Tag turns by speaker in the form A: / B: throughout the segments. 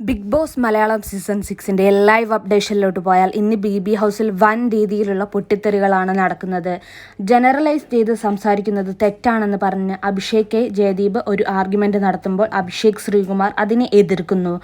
A: Big boss Malayalam season സിക്സിന്റെ live അപ്ഡേഷനിലോട്ട് പോയാൽ ഇന്ന് ബി ബി ഹൗസിൽ വൻ രീതിയിലുള്ള പൊട്ടിത്തെറികളാണ് നടക്കുന്നത്. ജനറലൈസ് ചെയ്ത് സംസാരിക്കുന്നത് തെറ്റാണെന്ന് പറഞ്ഞ് അഭിഷേക് കെ ജയദീപ് ഒരു ആർഗ്യുമെന്റ് നടത്തുമ്പോൾ അഭിഷേക് ശ്രീകുമാർ അതിനെ എതിർക്കുന്നു.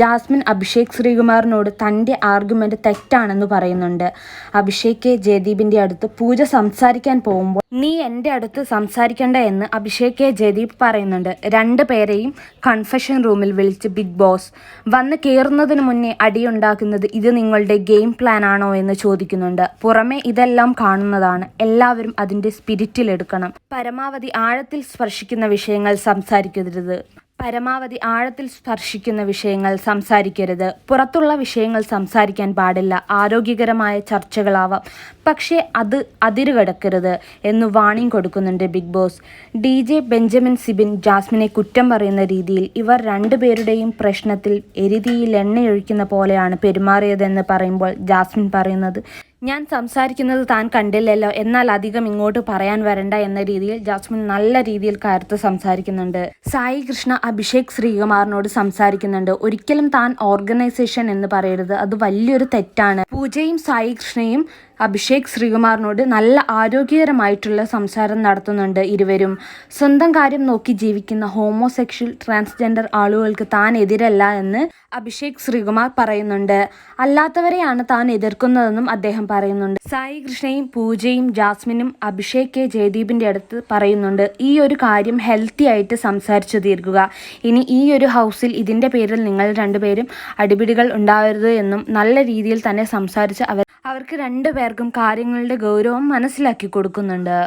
A: ജാസ്മിൻ അഭിഷേക് ശ്രീകുമാറിനോട് തന്റെ ആർഗ്യുമെന്റ് തെറ്റാണെന്ന് പറയുന്നുണ്ട്. അഭിഷേക് കെ ജയദീപിന്റെ അടുത്ത് പൂജ സംസാരിക്കാൻ പോകുമ്പോൾ നീ എന്റെ അടുത്ത് സംസാരിക്കണ്ട എന്ന് അഭിഷേക് കെ ജയദീപ് പറയുന്നുണ്ട്. രണ്ട് പേരെയും കൺഫഷൻ റൂമിൽ വിളിച്ച് ബിഗ് ബോസ് വന്ന് കയറുന്നതിന് മുന്നേ അടിയുണ്ടാക്കുന്നത് ഇത് നിങ്ങളുടെ ഗെയിം പ്ലാൻ ആണോ എന്ന് ചോദിക്കുന്നുണ്ട്. പുറമെ ഇതെല്ലാം കാണുന്നതാണ്. എല്ലാവരും അതിന്റെ സ്പിരിറ്റിൽ എടുക്കണം. പരമാവധി ആഴത്തിൽ സ്പർശിക്കുന്ന വിഷയങ്ങൾ സംസാരിക്കരുത്. പരമാവധി ആഴത്തിൽ സ്പർശിക്കുന്ന വിഷയങ്ങൾ സംസാരിക്കരുത്. പുറത്തുള്ള വിഷയങ്ങൾ സംസാരിക്കാൻ പാടില്ല. ആരോഗ്യകരമായ ചർച്ചകളാവാം. പക്ഷേ അത് അതിരുകടക്കരുത് എന്ന് വാണിംഗ് കൊടുക്കുന്നുണ്ട് big boss. D J Benjamin Sibin ജാസ്മിനെ കുറ്റം പറയുന്ന രീതിയിൽ ഇവർ രണ്ടുപേരുടെയും പ്രശ്നത്തിൽ എരുതിയിൽ എണ്ണയൊഴിക്കുന്ന പോലെയാണ് പെരുമാറിയതെന്ന് പറയുമ്പോൾ ജാസ്മിൻ പറയുന്നത്. ഞാൻ സംസാരിക്കുന്നത് താൻ കണ്ടില്ലല്ലോ. എന്നാൽ അധികം ഇങ്ങോട്ട് പറയാൻ വരണ്ട എന്ന രീതിയിൽ ജാസ്മിൻ നല്ല രീതിയിൽ കയർത്ത് സംസാരിക്കുന്നുണ്ട്. സായി കൃഷ്ണ അഭിഷേക് ശ്രീകുമാറിനോട് സംസാരിക്കുന്നുണ്ട്. ഒരിക്കലും താൻ ഓർഗനൈസേഷൻ എന്ന് പറയരുത്. അത് വലിയൊരു തെറ്റാണ്. പൂജയും സായി കൃഷ്ണയും അഭിഷേക് ശ്രീകുമാറിനോട് നല്ല ആരോഗ്യകരമായിട്ടുള്ള സംസാരം നടത്തുന്നുണ്ട് ഇരുവരും. സ്വന്തം കാര്യം നോക്കി ജീവിക്കുന്ന ഹോമോസെക്ഷൽ ട്രാൻസ്ജെൻഡർ ആളുകൾക്ക് താൻ എതിരല്ല എന്ന് അഭിഷേക് ശ്രീകുമാർ പറയുന്നുണ്ട്. അല്ലാത്തവരെയാണ് താൻ എതിർക്കുന്നതെന്നും അദ്ദേഹം പറയുന്നുണ്ട്. സായി കൃഷ്ണയും പൂജയും ജാസ്മിനും അഭിഷേക് കെ ജയദീപിന്റെ അടുത്ത് പറയുന്നുണ്ട് ഈ ഒരു കാര്യം ഹെൽത്തി ആയിട്ട് സംസാരിച്ചു തീർക്കുക. ഇനി ഈ ഒരു ഹൗസിൽ ഇതിന്റെ പേരിൽ നിങ്ങൾ രണ്ടുപേരും അടിപിടികൾ ഉണ്ടാവരുത് എന്നും നല്ല രീതിയിൽ തന്നെ സംസാരിച്ച് അവർ അവർക്ക് രണ്ടുപേർക്കും കാര്യങ്ങളുടെ ഗൗരവം മനസ്സിലാക്കി കൊടുക്കുന്നുണ്ട്.